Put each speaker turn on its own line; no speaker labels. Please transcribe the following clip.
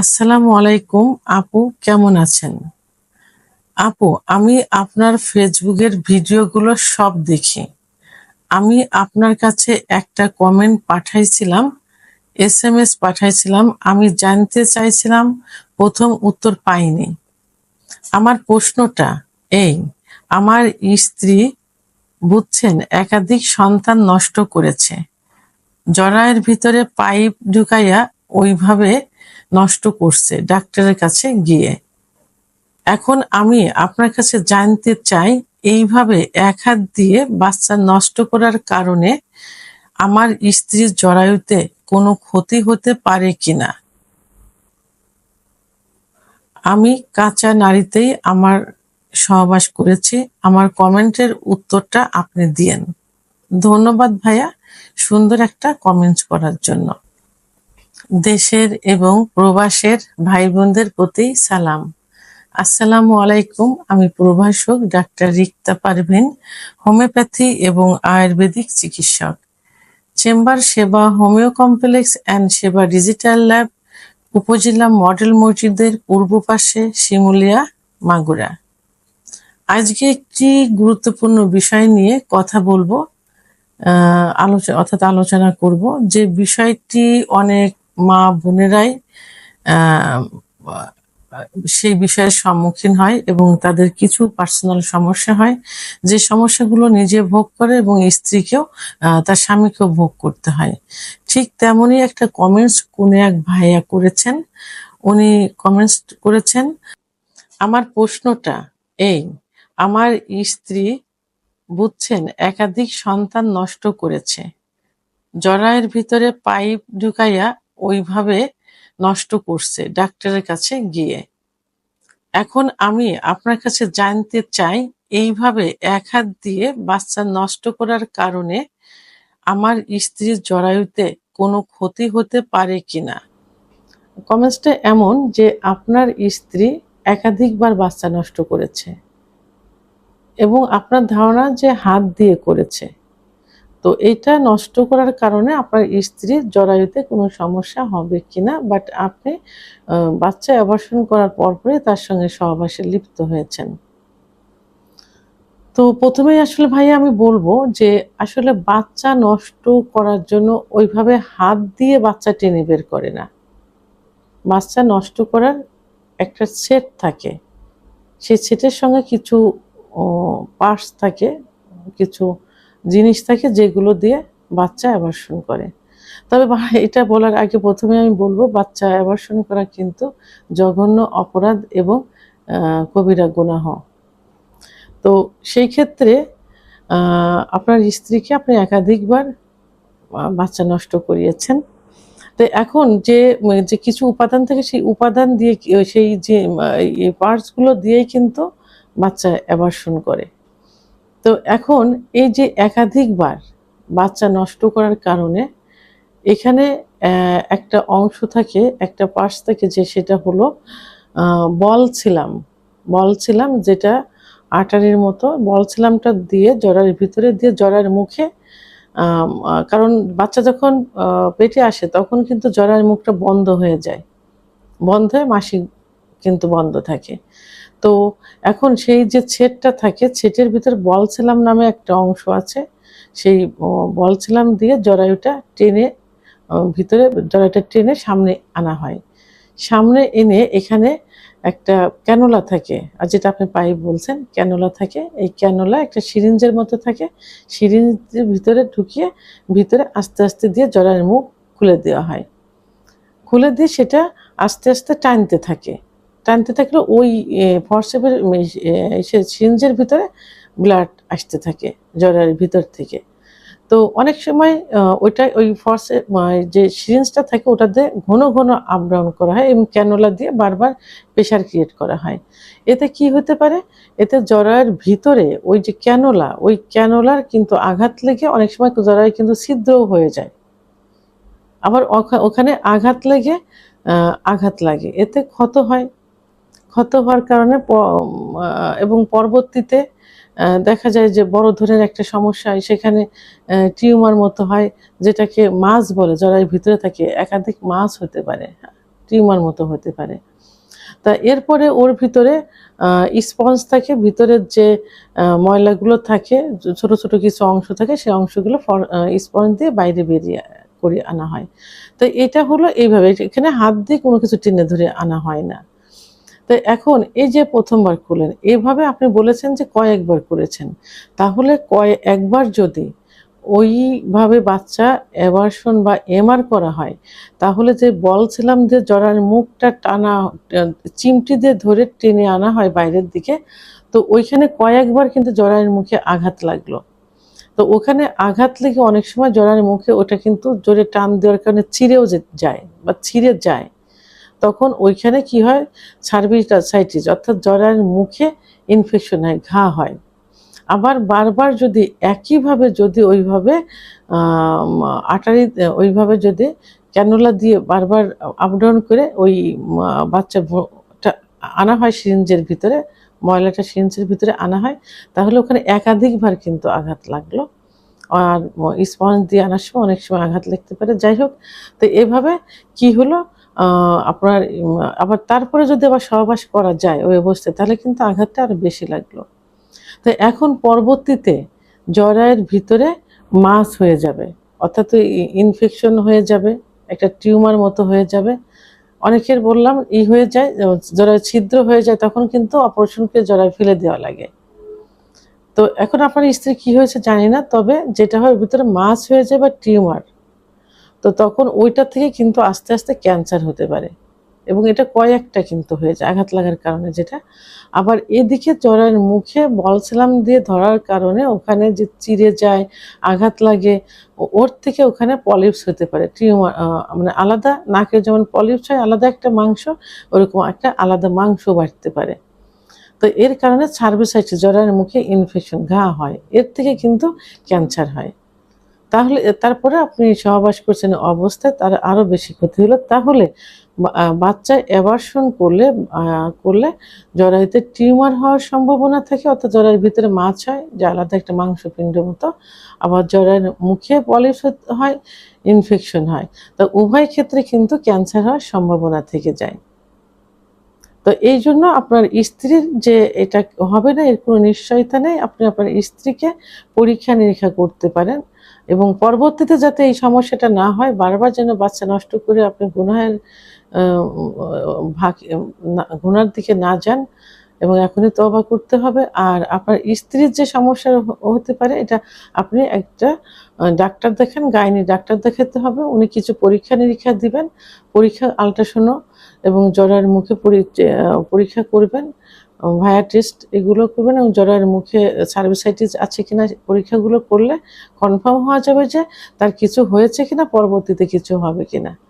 আসসালামু আলাইকুম, আপু কেমন আছেন? আপু, আমি আপনার ফেসবুকের ভিডিওগুলো সব দেখি। আমি আপনার কাছে একটা কমেন্ট পাঠাইছিলাম এস এম এস পাঠাইছিলাম, আমি জানতে চাইছিলাম, প্রথম উত্তর পাইনি। আমার প্রশ্নটা এই, আমার স্ত্রী বুঝছেন, একাধিক সন্তান নষ্ট করেছে। জরায়ের ভিতরে পাইপ ঢুকাইয়া ওইভাবে নষ্ট করছে ডাক্তারের কাছে গিয়ে। এখন আমি আপনার কাছে জানতে চাই, এইভাবে এক হাত দিয়ে বাচ্চা নষ্ট করার কারণে আমার স্ত্রীর জরায়ুতে কোনো ক্ষতি হতে পারে কিনা? আমি কাঁচা নারীতেই আমার সহবাস করেছি। আমার কমেন্টের উত্তরটা আপনি দিয়েন। ধন্যবাদ ভাইয়া, সুন্দর একটা কমেন্ট করার জন্য। দেশের এবং প্রবাসের ভাই বোনদের প্রতি সালাম। আসসালামু আলাইকুম, আমি প্রভাষক ডাক্তার রিক্তা পারভিন, হোমিওপ্যাথি এবং আয়ুর্বেদিক চিকিৎসক। চেম্বার সেবা হোমিও কমপ্লেক্স অ্যান্ড সেবা ডিজিটাল ল্যাব উপজেলা মডেল মসজিদের পূর্ব পাশে শিমুলিয়া, মাগুরা। আজকে একটি গুরুত্বপূর্ণ বিষয় নিয়ে কথা বলব আলোচনা অর্থাৎ আলোচনা করব যে বিষয়টি অনেক মা বোনেরাই সেই বিষয়ের সম্মুখীন হয় এবং তাদের কিছু পার্সোনাল সমস্যা হয়। যে সমস্যাগুলো নিজে ভোগ করে এবং স্ত্রীকেও তার স্বামীকেও ভোগ করতে হয়। ঠিক তেমনই একটা কমেন্টস কোন এক ভাইয়া করেছেন। উনি কমেন্টস করেছেন, আমার প্রশ্নটা এই, আমার স্ত্রী বুঝছেন একাধিক সন্তান নষ্ট করেছে। জরায়ের ভিতরে পাইপ ঢুকাইয়া ওইভাবে নষ্ট করছে ডাক্তারের কাছে গিয়ে। এখন আমি আপনার কাছে জানতে চাই, এইভাবে এক হাত দিয়ে বাচ্চা নষ্ট করার কারণে আমার স্ত্রীর জরায়ুতে কোনো ক্ষতি হতে পারে কিনা? কমেন্টসটা এমন যে আপনার স্ত্রী একাধিকবার বাচ্চা নষ্ট করেছে এবং আপনার ধারণা যে হাত দিয়ে করেছে। তো এইটা নষ্ট করার কারণে আপনার স্ত্রীর জরায়ুতে কোনো সমস্যা হবে কিনা বাট আপনি বাচ্চা অ্যাবর্শন করার পরপরই তার সঙ্গে সহবাসে লিপ্ত হয়েছেন। তো প্রথমেই আসলে ভাই আমি বলব যে আসলে বাচ্চা নষ্ট করার জন্য ওইভাবে হাত দিয়ে বাচ্চা টেনে বের করে না। বাচ্চা নষ্ট করার একটা সেট থাকে। সেই সেটের সঙ্গে কিছু পার্টস থাকে, কিছু জিনিস থাকে যেগুলো দিয়ে বাচ্চা অ্যাবর্শন করে। তবে এটা বলার আগে প্রথমে আমি বলব, বাচ্চা অ্যাবর্শন করা কিন্তু জঘন্য অপরাধ এবং কবিরা গুনাহ। তো সেই ক্ষেত্রে আপনার স্ত্রীকে আপনি একাধিকবার বাচ্চা নষ্ট করিয়েছেন। তো এখন যে যে কিছু উপাদান থাকে সেই উপাদান দিয়ে সেই যে পার্টসগুলো দিয়েই কিন্তু বাচ্চা অ্যাবর্শন করে। তো এখন এই যে একাধিকবার বাচ্চা নষ্ট করার কারণে এখানে একটা অংশ থাকে, একটা পাশ থেকে যে সেটা হলো বলছিলাম বলছিলাম যেটা আটারির মতো বলছিলামটা দিয়ে জরার ভিতরে দিয়ে জরার মুখে কারণ বাচ্চা যখন পেটে আসে তখন কিন্তু জরার মুখটা বন্ধ হয়ে যায়। বন্ধ হয়ে মাসিক কিন্তু বন্ধ থাকে। তো এখন সেই যে ছেটটা থাকে ছেটের ভিতর বলছিলাম নামে একটা অংশ আছে, সেই বলছিলাম দিয়ে জরায়ুটা টেনে ভিতরে জরায়ুটা টেনে সামনে আনা হয়। সামনে এনে এখানে একটা ক্যানোলা থাকে, আর যেটা আপনি পাই বলছেন, ক্যানোলা থাকে। এই ক্যানোলা একটা সিরিঞ্জের মতো থাকে, সিরিঞ্জের ভিতরে ঢুকিয়ে ভিতরে আস্তে আস্তে দিয়ে জরায়ের মুখ খুলে দেওয়া হয়। খুলে দিয়ে সেটা আস্তে আস্তে টানতে থাকে। টানতে থাকলে ওই ফরসেপের সিরিঞ্জের ভিতরে ব্লাড আসতে থাকে, জ্বরের ভিতর থেকে। তো অনেক সময় ওইটা ওই ফর্সে যে সিরিঞ্জটা থাকে ওটাতে ঘন ঘন আপ ডাউন করা হয় এবং ক্যানোলা দিয়ে বারবার প্রেশার ক্রিয়েট করা হয়। এতে কি হতে পারে? এতে জরায়ের ভিতরে ওই যে ক্যানোলা ওই ক্যানোলার কিন্তু আঘাত লেগে অনেক সময় জরায় কিন্তু ছিদ্রও হয়ে যায়। আবার ওখানে আঘাত লেগে আঘাত লাগে। এতে ক্ষত হয়। ক্ষত হওয়ার কারণে এবং পরবর্তীতে দেখা যায় যে বড় ধরনের একটা সমস্যা হয়, সেখানে টিউমার মতো হয়, যেটাকে মাছ বলে যারা ভিতরে থাকে, একাধিক মাছ হতে পারে, টিউমার মতো হতে পারে। তা এরপরে ওর ভিতরে স্পঞ্জ থাকে, ভিতরের যে ময়লাগুলো থাকে, ছোট ছোট কিছু অংশ থাকে সেই অংশগুলো স্পঞ্জ দিয়ে বাইরে বেরিয়ে করে আনা হয়। তো এটা হলো এইভাবে, এখানে হাত দিয়ে কোনো কিছু টেনে ধরে আনা হয় না। তো এখন এই যে প্রথমবার করলেন এইভাবে আপনি বলেছেন যে কয়েকবার করেছেন। তাহলে কয় একবার যদি ওইভাবে বাচ্চা অ্যাভার্সন বা এমআর করা হয়, তাহলে যে বলছিলাম যে জরার মুখটা টানা, চিমটি দিয়ে ধরে টেনে আনা হয় বাইরের দিকে, তো ওইখানে কয়েকবার কিন্তু জরায়ের মুখে আঘাত লাগল। তো ওখানে আঘাত লেগে অনেক সময় জরায়ের মুখে ওটা কিন্তু জোরে টান দেওয়ার কারণে ছিঁড়েও যায় বা ছিঁড়ে যায়। তখন ওইখানে কি হয়? সার্ভিসাইটিস অর্থাৎ জরায়ের মুখে ইনফেকশন হয়, ঘা হয়। আবার বারবার যদি একইভাবে যদি ওইভাবে আটারি, ওইভাবে যদি ক্যানোলা দিয়ে বারবার আপ ডাউন করে ওই বাচ্চা আনা হয় সিরিঞ্জের ভিতরে, ময়লাটা সিরিঞ্জের ভিতরে আনা হয়, তাহলে ওখানে একাধিকবার কিন্তু আঘাত লাগল। আর স্পঞ্জ দিয়ে আনার সময় অনেক সময় আঘাত লাগতে পারে। যাই হোক, তো এভাবে কি হলো? আপনার আবার তারপরে যদি আবার সহবাস করা যায় ওই অবস্থায়, তাহলে কিন্তু আঘাতটা আরও বেশি লাগল। তো এখন পরবর্তীতে জরায়ের ভিতরে মাস হয়ে যাবে, অর্থাৎ ইনফেকশন হয়ে যাবে, একটা টিউমার মতো হয়ে যাবে। অনেকের বললাম ই হয়ে যায় জরায় ছিদ্র হয়ে যায়, তখন কিন্তু অপারেশনকে জরায় ফেলে দেওয়া লাগে। তো এখন আপনার স্ত্রী কি হয়েছে জানি না, তবে যেটা হয় ভিতরে মাস হয়ে যায় বা টিউমার। তো তখন ওইটা থেকে কিন্তু আস্তে আস্তে ক্যান্সার হতে পারে। এবং এটা কয়েকটা কিন্তু হয়ে যায়, আঘাত লাগার কারণে যেটা। আবার এদিকে জরার মুখে বলছিলাম দিয়ে ধরার কারণে ওখানে যে চিড়ে যায়, আঘাত লাগে ওর থেকে ওখানে পলিপস হতে পারে। টিউমার মানে আলাদা নাকের যেমন পলিপস হয়, আলাদা একটা মাংস, ওরকম একটা আলাদা মাংস বাড়তে পারে। তো এর কারণে সার্ভিসাইটিস জরার মুখে ইনফেকশন ঘা হয়। এর থেকে কিন্তু ক্যান্সার হয়। তাহলে, তারপরে আপনি সহবাস করছেন অবস্থায় তার আরও বেশি ক্ষতি হলো। তাহলে বাচ্চা অ্যাভার্সন করলে করলে জরায়ুতে টিউমার হওয়ার সম্ভাবনা থাকে, অর্থাৎ জরায়ুর ভিতরে মাছ হয়, যে আলাদা একটা মাংসপিণ্ড মতো। আবার জরায়ুর মুখে পলিপস হয় ইনফেকশন হয়। তা উভয় ক্ষেত্রে কিন্তু ক্যান্সার হওয়ার সম্ভাবনা থেকে যায়। তো এই জন্য আপনার স্ত্রীর যে এটা হবে না এর কোনো নিশ্চয়তা নেই আপনি আপনার স্ত্রীকে পরীক্ষা নিরীক্ষা করতে পারেন এবং পরবর্তীতে যাতে এই সমস্যাটা না হয় বারবার যেন বাচ্চা নষ্ট করে আপনি গুনাহের আহ, ভাগ গুনার দিকে না যান এবং এখনই তবা করতে হবে। আর আপনার স্ত্রীর যে সমস্যা হতে পারে, এটা আপনি একটা ডাক্তার দেখেন গাইনি ডাক্তার দেখাতে হবে। উনি কিছু পরীক্ষা নিরীক্ষা দিবেন, পরীক্ষা আলট্রাসোনো এবং জ্বরের মুখে পরি- পরীক্ষা করবেন ভায়া টেস্ট এগুলো করবেন এবং জ্বরের মুখে সার্ভিসাইটিস আছে কিনা পরীক্ষাগুলো করলে কনফার্ম হওয়া যাবে যে তার কিছু হয়েছে কিনা, পরবর্তীতে কিছু হবে কিনা।